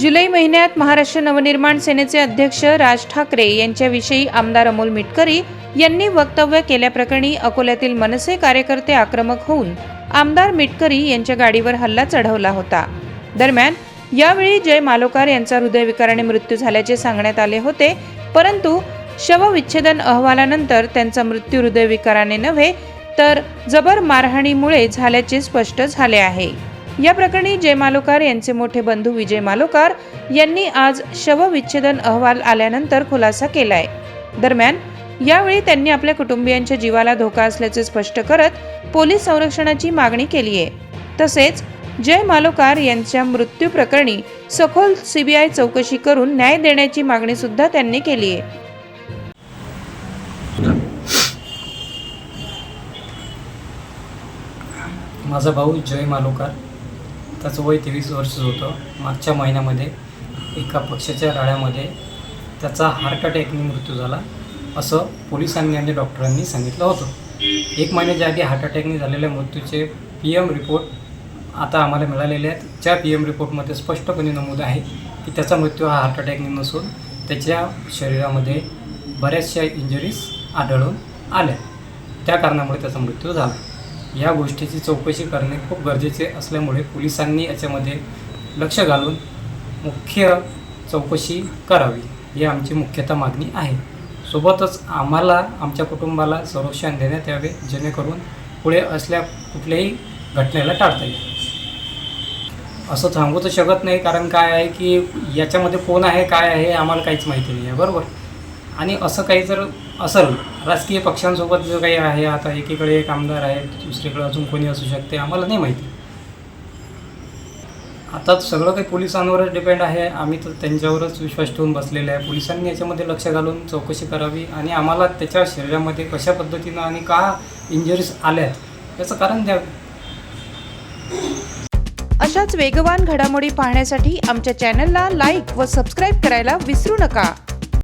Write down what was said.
जुलै महिन्यात महाराष्ट्र नवनिर्माण सेनेचे अध्यक्ष राज ठाकरे यांच्याविषयी आमदार अमोल मिटकरी यांनी वक्तव्य केल्याप्रकरणी अकोल्यातील मनसे कार्यकर्ते आक्रमक होऊन आमदार मिटकरी यांच्या गाडीवर हल्ला चढवला होता. दरम्यान यावेळी जय मालोकार यांचा हृदयविकाराने मृत्यू झाल्याचे सांगण्यात आले होते परंतु शवविच्छेदन अहवालानंतर त्यांचा मृत्यू हृदयविकाराने नव्हे तर जबर मारहाणीमुळे झाल्याचे स्पष्ट झाले आहे. या प्रकरणी जय मालोकार यांचे मोठे बंधू विजय मालोकार यांनी आज शवविच्छेदन अहवाल आल्यानंतर खुलासा केलाय. दरम्यान यावेळी त्यांनी आपल्या कुटुंबियांच्या जीवाला धोका असल्याचे स्पष्ट करत पोलीस संरक्षणाची मागणी केली आहे. तसेच जय मालोकार यांच्या मृत्यू प्रकरणी सखोल सीबीआय चौकशी करून न्याय देण्याची मागणी सुद्धा त्यांनी केली आहे. माझा भाऊ जय मालोकार. त्याचं वय तेवीस वर्ष होतं. मागच्या महिन्यामध्ये एका पक्षाच्या राळ्यामध्ये त्याचा हार्ट अटॅकने मृत्यू झाला. असं पोलिसांनी आणि डॉक्टरांनी सांगितलं होतं. एक महिन्याच्या आधी हार्ट अटॅकने झालेल्या मृत्यूचे पी एम रिपोर्ट आता आम्हाला मिळालेले आहेत. ज्या पी एम रिपोर्टमध्ये स्पष्टपणे नमूद आहे की त्याचा मृत्यू हा हार्ट अटॅकने नसून त्याच्या शरीरामध्ये बऱ्याचशा इंजरीज आढळून आल्या. त्या कारणामुळे त्याचा मृत्यू झाला. या गोष्टीची चौकशी करणे खूप गरजेचे असल्यामुळे पोलिसांनी याच्यामध्ये लक्ष घालून मुख्य चौकशी करावी ही आमची मुख्यतः मागणी आहे. सोबतच आम्हाला आमच्या कुटुंबाला संरक्षण देण्यात यावे जेणेकरून पुढे असल्या कुठल्याही घटनेला टाळता येईल. असं सांगू तर शकत नाही कारण काय आहे की याच्यामध्ये कोण आहे काय आहे आम्हाला काहीच माहिती नाही आहे बरोबर? आणि असं काही जर असेल राजकीय पक्षांसोबत जो काही आहे आता एकीकडे एक आमदार आहे दुसरीकडे अजून कोणी असू शकते आम्हाला नाही माहिती. आता सगळं काही पोलिसांवरच डिपेंड आहे आम्ही तर त्यांच्यावरच विश्वास ठेवून बसलेले आहे. पोलिसांनी याच्यामध्ये लक्ष घालून चौकशी करावी आणि आम्हाला त्याच्या शरीरामध्ये कशा पद्धतीनं आणि का इंजरीज आल्या याचं कारण द्यावं. अशाच वेगवान घडामोडी पाहण्यासाठी आमच्या चॅनलला लाईक व सबस्क्राईब करायला विसरू नका.